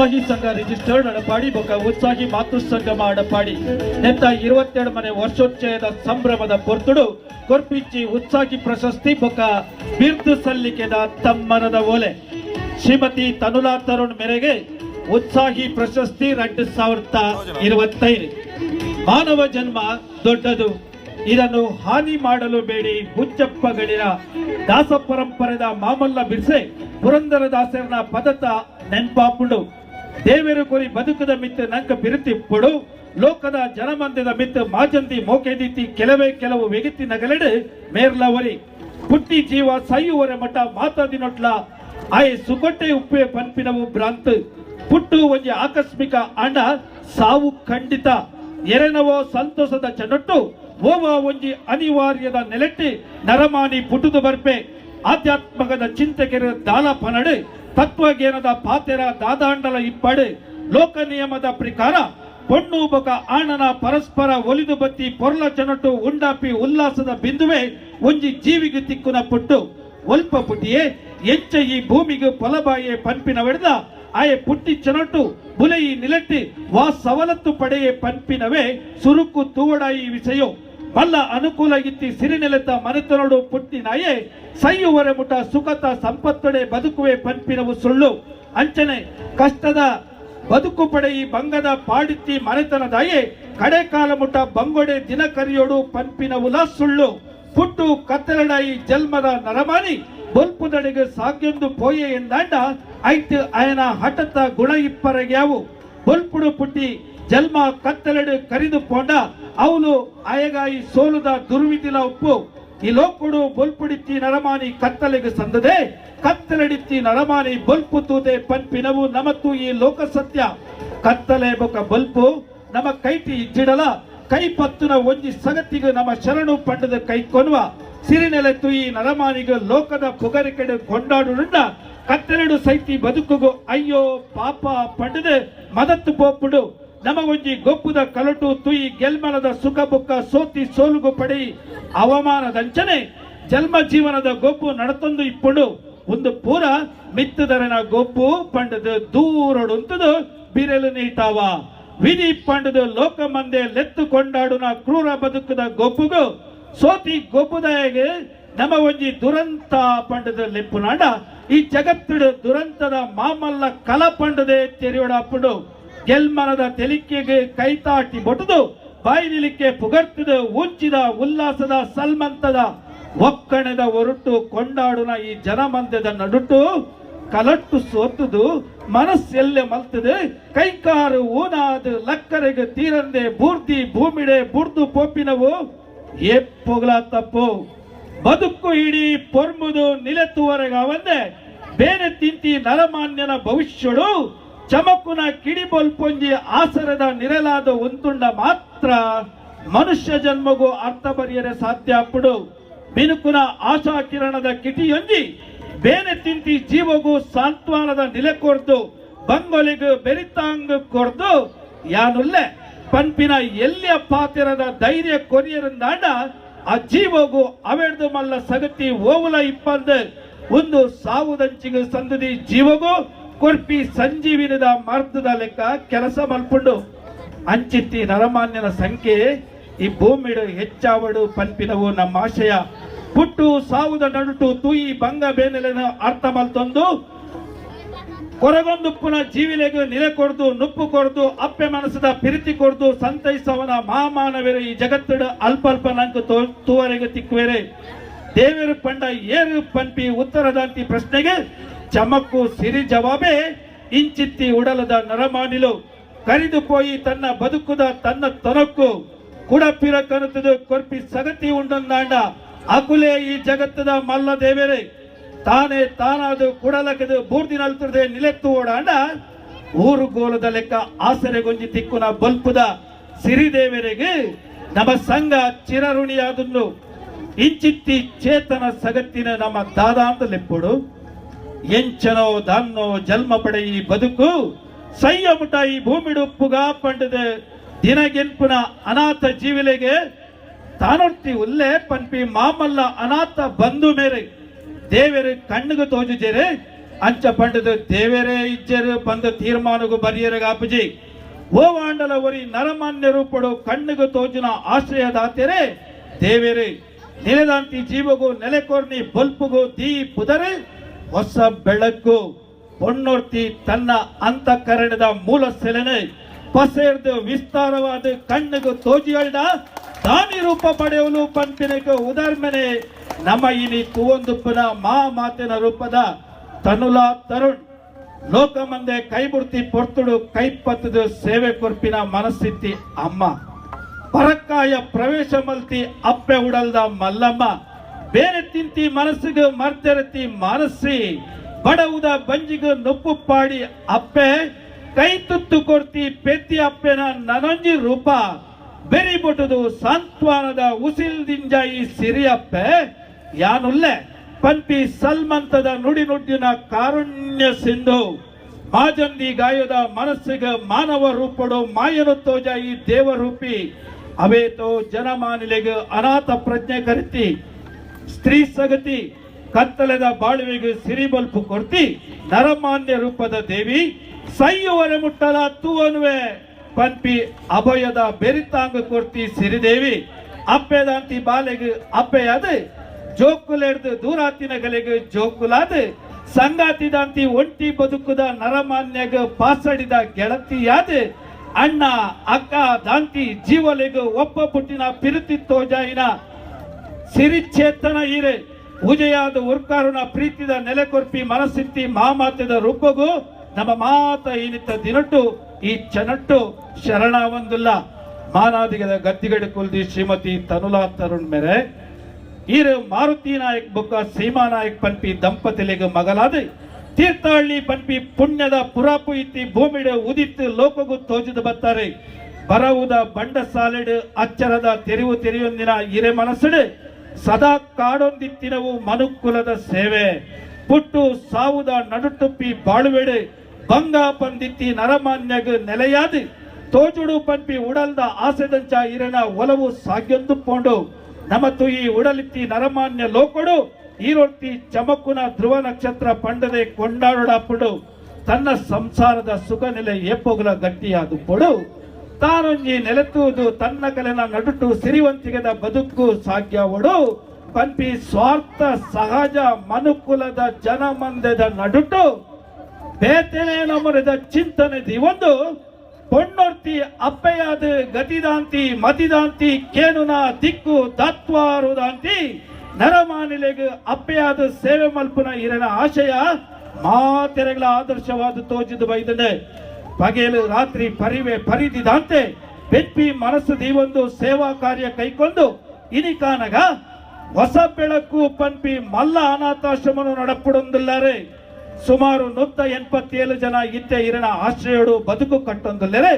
ಉತ್ಸಾಹಿ ಸಂಘ ರಿಜಿಸ್ಟರ್ಡ್ ಅಡಪಾಡಿ ಬೊಕ ಉತ್ಸಾಹಿ ಮಾತೃ ಸಂಗಮ ಅಡಪಾಡಿ. ನೆತ್ತ ಇರುವತ್ತೆರಡು ಮನೆ ವರ್ಷೋಚ್ಚಯದ ಸಂಭ್ರಮದ ಪೊರ್ತುಡು ಕೊರ್ಪಿಚ್ಚಿ ಉತ್ಸಾಹಿ ಪ್ರಶಸ್ತಿ ಬೊಕ ಬಿರ್ದು ಸಲ್ಲಿಕೆದ ತಮ್ಮನದ ಓಲೆ. ಶ್ರೀಮತಿ ತನುಲಾ ತರುಣ್ ಮೇರೆಗೆ ಉತ್ಸಾಹಿ ಪ್ರಶಸ್ತಿ ಎರಡು ಸಾವಿರದ ಇರುವತ್ತೈದು. ಮಾನವ ಜನ್ಮ ದೊಡ್ಡದು. ಇದನ್ನು ಹಾನಿ ಮಾಡಲು ಬೇಡಿ ಹುಚ್ಚಪ್ಪಗಳಿರ ದಾಸ ಪರಂಪರೆದ ಮಾಮಲ್ಲ ಬಿರ್ಸೆ ಪುರಂದರ ದಾಸರನ ಪದತ ನೆನ್ಪಾಪುಡು. ದೇವರು ಕೊರಿ ಬದುಕದ ಮಿತ್ ನಂಕ ಬಿರುತಿಪ್ಪುಡು ಲೋಕದ ಜನಮಂದ್ಯದ ಮಿತ್ ಮಾಜಂತಿ ಮೋಕೆದಿತಿ ಕೆಲವೇ ಕೆಲವು ವೆಗಿತಿ ನಗಲೆಡೆ ಮೇರ್ಲವರಿ ಪುಟ್ಟಿ ಜೀವ ಸೈಯುವರೆ ಮಠ ಮಾತಾದಿನೊಟ್ಲ ಆಯೆ ಸುಗೊಟ್ಟೆ ಉಪ್ಪೆ ಪನ್ಪಿನವು ಭ್ರಾಂತ್. ಪುಟ್ಟು ಒಂಜಿ ಆಕಸ್ಮಿಕ ಅಣ್ಣ ಸಾವು ಖಂಡಿತ. ಎರನವೋ ಸಂತೋಷದ ಚನೊಟ್ಟು ಓವ ಒಂಜಿ ಅನಿವಾರ್ಯದ ನೆಲೆಟ್ಟಿ ನರಮಾನಿ ಪುಟುದು ಬರ್ಪೆ. ಆಧ್ಯಾತ್ಮಕದ ಚಿಂತಕೆರ ದಾಲ ಪನಡು ತತ್ವಜ್ಞಾನದ ಪಾತೆರ ದಾದಾಂಡಲ ಇಪ್ಪಡೆ ಲೋಕ ನಿಯಮದ ಪ್ರಕಾರ ಪೊಣ್ಣು ಬೊಕ ಆಣನ ಪರಸ್ಪರ ಒಲಿದು ಬತ್ತಿ ಪೊರ್ಲ ಚನಟು ಉಂಡಾಪಿ ಉಲ್ಲಾಸದ ಬಿಂದುವೆ ಒಂಜಿ ಜೀವಿಗೆ ತಿಕ್ಕುನ ಪುಟ್ಟು. ಒಲ್ಪ ಪುಟಿಯೇ ಎಂಚ ಈ ಭೂಮಿಗೆ ಪೊಲಬಾಯೆ ಪನ್ಪಿನವೆಡ್ದ ಆಯೆ ಪುಟ್ಟಿ ಚನಟು ಬುಲೆಯಿ ನಿಲಟ್ಟಿ ವಾ ಸವಲತ್ತು ಪಡೆಯೇ ಪಂಪಿನವೇ ಸುರುಕು ತೂವಡಾಯಿ ವಿಷಯ. ಮಲ್ಲ ಅನುಕೂಲ ಇತ್ತಿ ಸಿರಿನೆಲೆತ ಮರೆತನೋಡು ಪುಟ್ಟಿ ನಾಯೇ, ಸೈಯುವರೆ ಮುಟ ಸುಖತ ಸಂಪತ್ತೊಡೆ ಬದುಕುವೆ ಪನ್ಪಿನವು ಸುಳ್ಳು. ಅಂಚನೆ ಕಷ್ಟದ ಬದುಕು ಈ ಬಂಗದ ಪಾಡಿತ್ತಿ ಮನೆತನದಾಯೇ ಕಡೆ ಕಾಲ ಮುಟ ಬಂಗೊಡೆ ದಿನ ಕರಿಯೋಡು ಪನ್ಪಿನವುಲ ಸುಳ್ಳು. ಪುಟ್ಟು ಕತ್ತಲಡಾಯಿ ಜನ್ಮದ ನರಮಾನಿ ಬೊಲ್ಪುದಡೆಗೆ ಸಾಕೆಂದು ಪೋಯೆ ಎಂದಾಂಡ ಐತು ಅಯನ ಹಠತ ಗುಣ ಇಪ್ಪರಗ್ಯಾವು. ಬೊಲ್ಪುಡು ಪುಟ್ಟಿ ಜನ್ಮ ಕತ್ತಲೆಡೆ ಪೋಂಡ ಅವನು ಅಯಗಾಯಿ ಸೋಲುದ ದುರ್ವಿದಿಲ ಉಪ್ಪು. ಈ ಲೋಕಡು ಬೊಲ್ಪುಡಿತ್ತಿ ನರಮಾನಿ ಕತ್ತಲೆಗೆ ಸಂದದೆ, ಕತ್ತಲೆಡಿತ್ತಿ ನರಮಾನಿ ಬೊಲ್ಪು ತೂದೆ ಪನ್ಪಿನವು ನಮತ್ತು ಈ ಲೋಕ ಸತ್ಯ. ಕತ್ತಲೆ ಬೊಕ ಬಲ್ಪು ನಮ ಕೈಟಿ ಇಜ್ಜಿಡಲ ಕೈ ಪತ್ತುನ ಒಂಜಿ ಸಗತಿಗೆ ನಮ್ಮ ಶರಣು ಪಂಡದ ಕೈ ಕೊನ್ನುವ ಸಿರಿನೆಲೆ ತುಯಿ ನರಮಾನಿಗ ಲೋಕದ ಪುಗರಿಕೆಡು ಕೊಂಡಾಡುಂಡ ಕತ್ತೆರಡು ಸೈತಿ ಬದುಕುಗು ಅಯ್ಯೋ ಪಾಪ ಪಂಡದೆ ಮದತ್ತು ಪೋಪುಡು. ನಮಗೊಂಜಿ ಗೊಪ್ಪುದ ಕಲಟು ತುಯಿ ಗೆಲ್ಮಲದ ಸುಖ ಬುಕ್ಕ ಸೋತಿ ಸೋಲುಗು ಪಡಿ ಅವಮಾನದಂಚನೆ ಜನ್ಮ ಜೀವನದ ಗೊಬ್ಬು ನಡತೊಂದು ಇಪ್ಪುಡು. ಒಂದು ಪೂರ ಮಿತ್ತದರನ ಗೊಬ್ಬು ಪಂಡದ ದೂರಡುಂತದು ಬಿರಲು ನೀಟಾವ ವಿಧಿ ಪಂಡದು ಲೋಕ ಮಂದೆ ಲೆತ್ತು ಕೊಂಡಾಡುನ ಕ್ರೂರ ಬದುಕದ ಗೊಬ್ಬುಗು ಸೋತಿ ಗೊಬ್ಬುದಾಯಗೆ ನಮ ಒಂಜಿ ದುರಂತ ಪಂಡದ ಲೆಪ್ಪುನಾಂಡ. ಈ ಜಗತ್ತಿಡು ದುರಂತದ ಮಾಮಲ್ಲ ಕಲ ಪಂಡದೆ ತೆರೆಯೋಡಪ್ಪುಡು ಗೆಲ್ಮನದ ತೆಲಿಕೆಗೆ ಕೈತಾಟಿ ಬೊಟದು ಬಾಯಿ ನಿಲಿಕೆ ಪುಗರ್ತಿದ ಉಂಚಿದ ಉಲ್ಲಾಸದ ಸಲ್ಮಂತದ ಒಕ್ಕಣದ ಹೊರಟು ಕೊಂಡಾಡುನ ಈ ಜನಮಂದ್ಯದ ನಡುಟು ಕಲಟ್ಟು ಸೋತದು, ಮನಸ್ಸೆಲ್ಲೆ ಮಲ್ತದೆ, ಕೈಕಾರು ಊನಾದು ಲಕ್ಕರೆಗೆ ತೀರಂದೆ, ಬೂರ್ದಿ ಭೂಮಿಡೆ ಬುರ್ದು ಪೋಪಿನವು ಎಪ್ಪುಗಳ ತಪ್ಪು, ಬದುಕು ಇಡೀ ಪೊರ್ಮುದು ನಿಲೆತ್ತುವರೆಗ ಅವಂದೆ ಬೇರೆ ತಿಂತಿ ನರಮಾನ್ಯನ ಭವಿಷ್ಯಡು ಚಮಕುನ ಕಿಡಿಬೊಲ್ಪೊಂಜಿ ಆಸರದ ನಿರಲಾದ ಉಂತುಂಡ ಮಾತ್ರ ಮನುಷ್ಯ ಜನ್ಮಗೂ ಅರ್ಥ ಬರೆಯರೆ ಸಾಧ್ಯ ಅಪ್ಪುಡು ಮಿನುಕುನ ಆಶಾ ಕಿರಣದ ಕಿಟಿಯೊಂಜಿ ಬೇನೆ ತಿಂತಿ ಜೀವಗೂ ಸಾಂತ್ವನದ ನೆಲೆ ಕೊರ್ದು, ಬಂಗೊಲಿಗು ಬೆರಿತಾಂಗ್ ಕೊರ್ದು, ಯಾನುಲ್ಲೆ ಪನ್ಪಿನ ಎಲ್ಲಿಯ ಪಾತಿರದ ಧೈರ್ಯ ಕೊರಿಯರಿಂದಾಂಡ ಆ ಜೀವಗೂ ಅವೆಡ್ದು ಮಲ್ಲ ಸಗತಿ ಓವುಲ ಇಪ್ಪಂದು ಒಂದು ಸಾವುದಂಚಿಗೆ ಸಂದದಿ ಜೀವಗೂ ಕೊರ್ಪಿ ಸಂಜೀವಿನದ ಮಾರ್ಗದ ಲೆಕ್ಕ ಕೆಲಸ ಮಲ್ಪುಂಡು. ಅಂಚಿತ್ತಿ ನರಮಾನ್ಯನ ಸಂಖ್ಯೆ ಈ ಭೂಮಿಡು ಹೆಚ್ಚಾವಡು ಪನ್ಪಿನವು ನಮ್ಮ ಆಶಯ. ಪುಟ್ಟು ಸಾವುದ ನಡುಟು ತೂಯಿ ಬಂಗ ಬೇನೆಲೆನ ಅರ್ಥ ಮಲ್ತೊಂದು. ಕೊರಗೊಂದು ಜೀವಿಲೆಗೆ ನೆಲೆ ಕೊಡ್ದು, ನುಪ್ಪು ಕೊಡ್ದು, ಅಪ್ಪೆ ಮನಸ್ಸದ ಪಿರಿತಿ ಕೊಡ್ದು ಸಂತೈಸವನ ಮಹಾಮಾನವೇರೆ ಈ ಜಗತ್ತಡ ಅಲ್ಪ ಅಲ್ಪ ತೂವರೆಗೂ ತೂವರೆಗೆ ತಿಕ್ಕುವೆರೆ. ದೇವರು ಪಂಡ ಏರು ಪನ್ಪಿ ಉತ್ತರದಂತಿ ಪ್ರಶ್ನೆಗೆ ಸಿರಿ ಜವಾಬೇ, ಇಂಚಿತ್ತಿ ಉಡಲದ ನರಮಾನಿಲು ಕರಿದು ಪೋಯಿ ತನ್ನ ಬದುಕುದ ತನ್ನ ತನಕ್ಕು. ಕುಡಪಿರ ಕನತದು ಕೊರ್ಪಿ ಸಗತಿ ಉಂಡಂದಾಂಡ ಅಕುಲೆ ಈ ಜಗತ್ತದ ಮಲ್ಲ ದೇವೇರೆ. ತಾನೇ ತಾನಾದು ಕುಡಲಕದು ಬೂರ್ದಿನಲ್ತದೆ ನಿಲೆತ್ತು ಓಡಾಂಡ ಊರು ಗೋಲದ ಲೆಕ್ಕ ಆಸರೆಗೊಂಜಿ ತಿಕ್ಕುನ ಬಲ್ಪುದ ಸಿರಿದೇವರಿಗೆ ನಮ್ಮ ಸಂಘ ಚಿರಋಣಿಯಾದನ್ನು. ಇಂಚಿತ್ತಿ ಚೇತನ ಸಗತ್ತಿನ ನಮ್ಮ ದಾದಾಂತ ಲೆಪ್ಪುಡು. ದಾನ್ನೋ ಜನ್ಮ ಪಡೆ ಈ ಬದುಕು ಸಂಯಮುಟ ಈ ಭೂಮಿಡು ಉಪ್ಪುಗ ಪಂಡದ ದಿನಗೆನ್ಪುನ ಅನಾಥ ಜೀವಿಲೆಗೆ ತಾನೊಟ್ಟಿ ಉಲ್ಲೆ ಪನ್ಪಿ ಮಾಮಲ್ಲ ಅನಾಥ ಬಂಧು ಮೇರೆ, ದೇವರು ಕಣ್ಣಿಗೆ ತೋಜುಜೆರೆ ಅಂಚ ಪಂಡದು ದೇವೇರೇ ಇಜ್ಜರು ಬಂದ ತೀರ್ಮಾನಗೂ ಬರಿಯರಗ ಅಪ್ಪಜಿ ಓವಾಂಡಲ ಒರಿ ನರಮಾನ್ಯ ರೂಪಡು ಕಣ್ಣಿಗೂ ತೋಜಿನ ಆಶ್ರಯದಾತೆರೆ ದೇವೇರೆ ನೆಲೆದಾಂತಿ ಜೀವಗೂ ನೆಲೆಕೊರ್ನಿ ಬಲ್ಪುಗೂ ದೀ ಪುದರೆ ಹೊಸ ಬೆಳಕು ಹೊನ್ನೊರ್ತಿ ತನ್ನ ಅಂತಃಕರಣದ ಮೂಲ ಸೆಲೆನೆ ಪಸೆರ್ದು ವಿಸ್ತಾರವಾದ ಕಣ್ಣಿಗೂ ತೋಜಿಯಳ್ಳ ದಾನಿ ರೂಪ ಪಡೆಯಲು ಪಂಪಿನಕ್ಕೆ ಉದರ್ಮನೆ. ನಮ್ಮ ಇನಿ ಕುವಂದುಪ್ಪನ ಮಾ ಮಾತಿನ ರೂಪದ ತನುಲ ತರುಣ್. ಲೋಕ ಮಂದೆ ಕೈಬುಡ್ತಿ ಪೊರ್ತುಡು ಕೈಪತ್ತದು ಸೇವೆ ಕೊರ್ಪಿನ ಮನಸ್ಥಿತಿ ಅಮ್ಮ. ಪರಕ್ಕಾಯ ಪ್ರವೇಶ ಮಲ್ತಿ ಅಪ್ಪೆ ಉಡಲ್ದ ಮಲ್ಲಮ್ಮ. ಬೇರೆ ತಿಂತಿ ಮನಸ್ಸಿಗೆ ಮರ್ತೆರತಿ ಮನಸ್ಸಿ ಬಡವುದ ಬಂಜಿಗೆ ನೊಪ್ಪು ಪಾಡಿ ಅಪ್ಪೆ, ಕೈ ತುತ್ತು ಕೊಡ್ತಿ ಪೆತ್ತಿ ಅಪ್ಪೆನ ನನಂಜಿ ರೂಪ ಬೆರಿಬಿಟ್ಟದು ಸಾಂತ್ವನದ ಉಸಿಲ್ದಿಂಜ ಈ ಸಿರಿಯಪ್ಪೆ ಯಾನುಲ್ಲೆ, ಪಂಪಿ ಸಲ್ಮಂತದ ನುಡಿ ನುಡ್ಡಿನ ಕಾರುಣ್ಯ ಸಿಂಧು, ಮಾಜಂದಿ ಗಾಯದ ಮನಸ್ಸಿಗೆ ಮಾನವ ರೂಪಡು ಮಾಯನು ತೋಜ ಈ ದೇವರೂಪಿ. ಅವೇತೋ ಜನಮಾನಿಲೆಗೆ ಅನಾಥ ಪ್ರಜ್ಞೆ ಕರಿತಿ. ಸ್ತ್ರೀ ಸಗತಿ ಕತ್ತಲೆದ ಸಿರಿ ಸಿರಿಬಲ್ಪು ಕೊರ್ತಿ ನರಮಾನ್ಯ ರೂಪದ ದೇವಿ ಸೈಯುವರೆ ಮುಟ್ಟಲ ತೂವನುವೆ ಪಂಪಿ ಅಭಯದ ಬೆರಿತಾಂಗ ಕೊರ್ತಿ ಸಿರಿದೇವಿ ಅಪ್ಪೆದಾಂತಿ ಬಾಲೆಗೆ ಅಪ್ಪೆಯಾದ, ಜೋಕುಲೆಡ್ದು ದೂರಾತಿನ ಗಲೆಗೆ ಜೋಕುಲಾದ, ಸಂಗಾತಿದಂತಿ ಒಂಟಿ ಬದುಕುದ ನರಮಾನ್ಯಗ ಪಾಸಡಿದ ಗೆಳತಿಯಾದ, ಅಣ್ಣ, ಅಕ್ಕ, ದಾಂತಿ ಜೀವಲೆಗೆ ಒಪ್ಪ ಪುಟ್ಟಿನ ಪಿರುತಿ ತೋಜಾಯಿನ ಸಿರಿಚೇತನ ಹೀರೆ, ಪೂಜೆಯಾದ ಉರ್ಕಾರುಣ ಪ್ರೀತಿದ ನೆಲೆಕೊರ್ಪಿ ಮನಸ್ಸಿತ್ತಿ ಮಾಮಾತ್ಯದ ರೂಪಗೂ ನಮ್ಮ ಮಾತ ಏನಿತ್ತ ದಿನಟ್ಟು, ಈ ಚನಟ್ಟು ಶರಣ ಒಂದುಲ್ಲ. ಮಾನಾದಿಗದ ಗದ್ದಿಗಡೆ ಕುಲ್ದಿ ಶ್ರೀಮತಿ ತನುಲಾ ತರುಣ್ ಮೇರೆ. ಈರು ಮಾರುತಿ ನಾಯಕ್ ಬುಕ್ಕ ಸೀಮಾ ನಾಯಕ್ ಪನ್ಪಿ ದಂಪತಿಲಿಗೆ ಮಗಲಾದ. ತೀರ್ಥಹಳ್ಳಿ ಪನ್ಪಿ ಪುಣ್ಯದ ಪುರಾಪು ಇತ್ತಿ ಭೂಮಿಡೆ ಉದಿತ್ತು ಲೋಕಗೂ ತೋಜಿದು ಬತ್ತಾರೆ. ಬರವುದ ಬಂಡ ಸಾಲಿಡ್, ಅಚ್ಚರದ ತೆರಿವು ತೆರೆಯೊಂದಿನ ಹಿರೆ ಮನಸ್ಸಡು. ಸದಾ ಕಾಡೊಂದಿತ್ತಿನವು ಮನುಕುಲದ ಸೇವೆ. ಪುಟ್ಟು ಸಾವುದ ನಡುಟುಪ್ಪಿ ಬಾಳುವೆಡೆ. ಬಂಗ ಪಂದಿತ್ತಿ ನರಮಾನ್ಯಗ ನೆಲೆಯಾದಿ. ತೋಜುಡು ಪಂಪಿ ಉಡಲ್ದ ಆಸೆದಂಚ ಇರನ ಒಲವು ಸಾಗ್ಯೊಂದು ಪೋಂಡು. ನಮತ್ತು ಈ ಉಡಲಿತ್ತಿ ನರಮಾನ್ಯ ಲೋಕಡು. ಈರೊತ್ತಿ ಚಮಕುನ ಧ್ರುವ ನಕ್ಷತ್ರ ಪಂಡದೆ ಕೊಂಡಾಡುಡಾಪುಡು. ತನ್ನ ಸಂಸಾರದ ಸುಖ ನೆಲೆ ಏಪೋಗಲ ಗಟ್ಟಿಯಾದು ಪೊಡು. ತಾನೊಂಜಿ ನೆಲೆತುವುದು ತನ್ನ ಕಲೆನ ನಡುಟು ಸಿರಿವಂತಿಗೆದ ಬದುಕು ಸಾಗ್ಯವಡು. ಪಂಪಿ ಸ್ವಾರ್ಥ ಸಹಜ ಮನುಕುಲದ ಜನಮಂದದ ನಡುಟು. ಬೇತನೇನ ನಮರದ ಚಿಂತನೆ ಒಂದು ಪೊಣ್ಣೊರ್ತಿ ಅಪ್ಪೆಯಾದ ಗತಿದಾಂತಿ ಮತಿದಾಂತಿ ಕೇನುನ ದಿಕ್ಕು ದತ್ವಾರುದಾಂತಿ. ನರಮಾನಿಲೆಗೆ ಅಪ್ಪೆಯಾದ ಸೇವೆ ಮಲ್ಪುನ ಇರನ ಆಶಯ ಮಾತೆರೆಗಳ ಆದರ್ಶವಾದ ತೋಜಿದು ಬೈದನೆ. ಪಗೇಲು ರಾತ್ರಿ ಪರಿವೆ ಪರಿದಿದಂತೆ ಬೆಪ್ಪಿ ಮನಸ್ಸು ಒಂದು ಸೇವಾ ಕಾರ್ಯ ಕೈಕೊಂಡು ಇನಿಕಾನಗ ಹೊಸ ಬೆಳಕು ಪಂಪಿ ಮಲ್ಲ ಅನಾಥಾಶ್ರಮನು ನಡಪಡೊಂದಿಲ್ಲರೆ. ಸುಮಾರು ನೂತ ಎಂಬತ್ತೇಳು ಜನ ಇತ್ತೆ ಇರನ ಆಶ್ರಯಡು ಬದುಕು ಕಟ್ಟೊಂದಿಲ್ಲರೆ.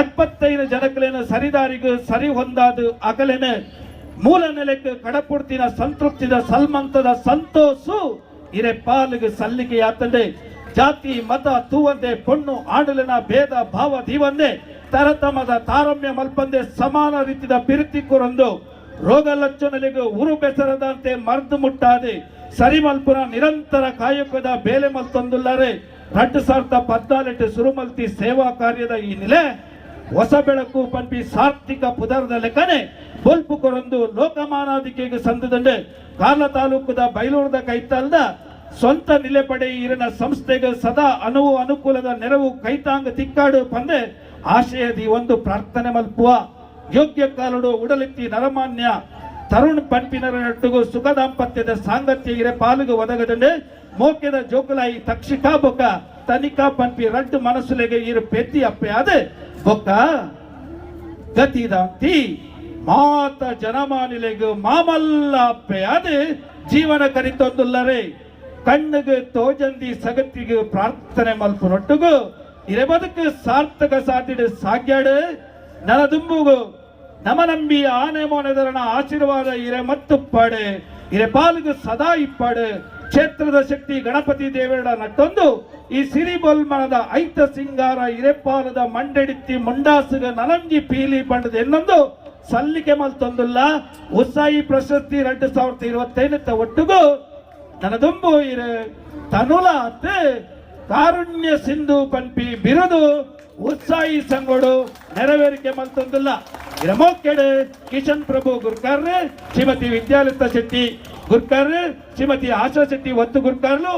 ಅಪ್ಪತ್ತೈದು ಜನಗಳೇನು ಸರಿದಾರಿಗೂ ಸರಿ ಹೊಂದಾದು ಅಗಲೆನ ಮೂಲ ನೆಲೆಗೆ ಕಡಪುಡ್ತಿನ ಸಂತೃಪ್ತಿದ ಸಲ್ಮಂತದ ಸಂತೋಷು ಇರೆ ಪಾಲಿಗೆ ಸಲ್ಲಿಕೆಯಾತಂದೆ. ಜಾತಿ, ಮತ, ತೂವಂದೆ ಪೊಣ್ಣು ಆಡಲಿನ ಭೇದ, ಭಾವ, ದೀವಂದೆ, ತರತಮದ ತಾರಮ್ಯ ಮಲ್ಪಂದೆ ಸಮಾನ ರೀತಿಯ ಬಿರುತಿ ಕುರಂದು. ರೋಗ ಲಕ್ಷಣಗಳಿಗೆ ಉರು ಬೆಸರದಂತೆ ಮರ್ದು ಮುಟ್ಟಾದೆ. ಸರಿ ಮಲ್ಪುನ ನಿರಂತರ ಕಾಯಕದ ಬೇಲೆ ಮಲ್ತೊಂದುಲ್ಲರೆ ರಡ್ಡು ಸಾವಿರದ ಪದ್ನಾಲ್ಕು ಸುರುಮಲ್ತಿ ಸೇವಾ ಕಾರ್ಯದ ಈ ನೆಲೆ ಹೊಸ ಬೆಳಕು ಪಂಪಿ ಸಾರ್ಥಿಕ ಪುದರದ ಲೆಕ್ಕನೆ ಬೊಲ್ಪು ಕೊರಂದು ಲೋಕಮಾನಾಧಿಕೆಗೆ ಸಂದದಂಡೆ. ಕಾರ್ಲ ತಾಲೂಕದ ಬೈಲೂರದ ಕೈತಲ್ದ ಸ್ವಂತ ನಿಲೆಪಡೆ ಇರನ ಸಂಸ್ಥೆಗೆ ಸದಾ ಅನುವು ಅನುಕೂಲದ ನೆರವು ಕೈತಾಂಗ ತಿಕ್ಕಾಡು ಪಂದೆ ಆಶಯದಿ ಒಂದು ಪ್ರಾರ್ಥನೆ ಮಲ್ಪುವ. ಯೋಗ್ಯ ಕಾಲಡು ಉಡಲಿತ್ತಿ ನರಮಾನ್ಯ ತರುಣ್ ಪಂಪಿನರ ನಟ್ಟುಗು ಸುಖ ದಾಂಪತ್ಯದ ಸಾಂಗತ್ಯ ಇರೆ ಪಾಲುಗು ಒದಗದಂಡೆ. ಮೋಕ್ಯದ ಜೋಕುಲಾಯಿ ತಕ್ಷಿಕಾ ಬೊಕ್ಕ ತನಿಕಾ ಪಂಪಿ ರಡ್ಡು ಮನಸ್ಸುಲೆಗೆ ಇರು ಪೆತ್ತಿ ಅಪ್ಪೆ ಆದೆ. ಬೊಕ್ಕ, ಗತಿದಾಂತಿ ಮಾತ ಜನಮಾನಿಲೆಗು ಮಾಮಲ್ಲ ಅಪ್ಪೆ ಆದೆ. ಜೀವನ ಕರಿತೊಂದುಲ್ಲರೆ. ಕಣ್ಣಿಗೆ ತೋಜಂದಿ ಸಗತಿಗೆ ಪ್ರಾರ್ಥನೆ ಮಲ್ಪುನೊಟ್ಟುಗು. ಇರಬದಕ್ಕೆ ಬದುಕು ಸಾರ್ಥಕ ಸಾಧ್ಯ ಸಾಗ್ಯಾಡು. ನನದುಂಬುಗು ನಮ ನಂಬಿ ಆನೆ ಮೋನೆದರನ ಆಶೀರ್ವಾದ ಇರೆ ಮತ್ತು ಪಾಡೆ ಇರೆ ಪಾಲಿಗೆ ಸದಾ ಇಪ್ಪಾಡು. ಕ್ಷೇತ್ರದ ಶಕ್ತಿ ಗಣಪತಿ ದೇವರ ನಟ್ಟೊಂದು. ಈ ಸಿರಿ ಬೊಲ್ಮನದ ಐತ ಸಿಂಗಾರ ಇರೆಪಾಲದ ಮಂಡೆಡಿತ್ತಿ ಮುಂಡಾಸುಗ ನಲಂಜಿ ಪೀಲಿ ಬಣ್ಣದ ಎನ್ನೊಂದು. ಸಲ್ಲಿಕೆ ಮಲ್ತೊಂದುಲ್ಲ. ಉತ್ಸಾಹಿ ಪ್ರಶಸ್ತಿ ಎರಡು ಸಾವಿರದ ಇರುವತ್ತೈದತ್ತ ಒಟ್ಟಿಗೂ. ನನದುಂಬು ಇರು ತನುಲಾತ್ ಕಾರುಣ್ಯ ಸಿಂಧು ಪನ್ಪಿ ಬಿರುದು ಉತ್ಸಾಹಿ ಸಂಗೋಡು ನೆರವೇರಿಕೆ ಮಲ್ತೊಂದಿಲ್ಲ ಇರಮೋಕೆಡೆ ಕಿಶನ್ ಪ್ರಭು ಗುರ್ಕಾರ್ ಶ್ರೀಮತಿ ವಿದ್ಯಾಲತಾ ಶೆಟ್ಟಿ ಗುರ್ಕಾರ್ ಶ್ರೀಮತಿ ಆಶಾ ಶೆಟ್ಟಿ ಒತ್ತು ಗುರ್ಕಾರ್ಲು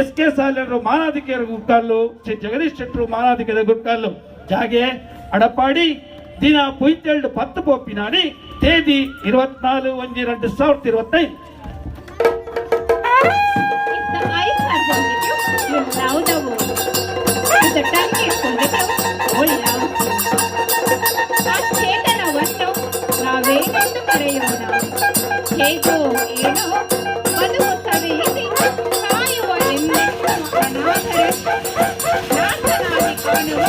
ಎಸ್ ಕೆ ಸಾಲರು ಮಾನಾಧಿಕಾರಿ ಗುರ್ಕಾರ್ಲು, ಶ್ರೀ ಜಗದೀಶ್ ಶೆಟ್ಟರು ಮಾನಾಧಿಕಾರಿ ಗುರ್ಕಾರ್ಲು. ಜಾಗೆ ಅಡಪಾಡಿ ದಿನ ಪೊಯ್ತೆರಡು ಪತ್ತು ಪೋಪಿನಾಡಿ, ತೇದಿ ಇರುವತ್ನಾಲ್ಕು ಒಂಜಿ ಎರಡು ಸಾವಿರದ ಇರುವತ್ತೈದು. will now the world. To the tongue is positive, all love. ಚೇತನವಷ್ಟು ನಾವೇನೆಂದು ಕರೆಯೋಣ ಹೇಗೋ ಏನೋ ಬದುಕು ಸವಿಯಿಸಿ ಸಾಯುವ ನಿಮ್ಮೆಷ್ಟು ಅನಾಥರೆ ನಾಥನಾಗಿ ಕಾಣುವ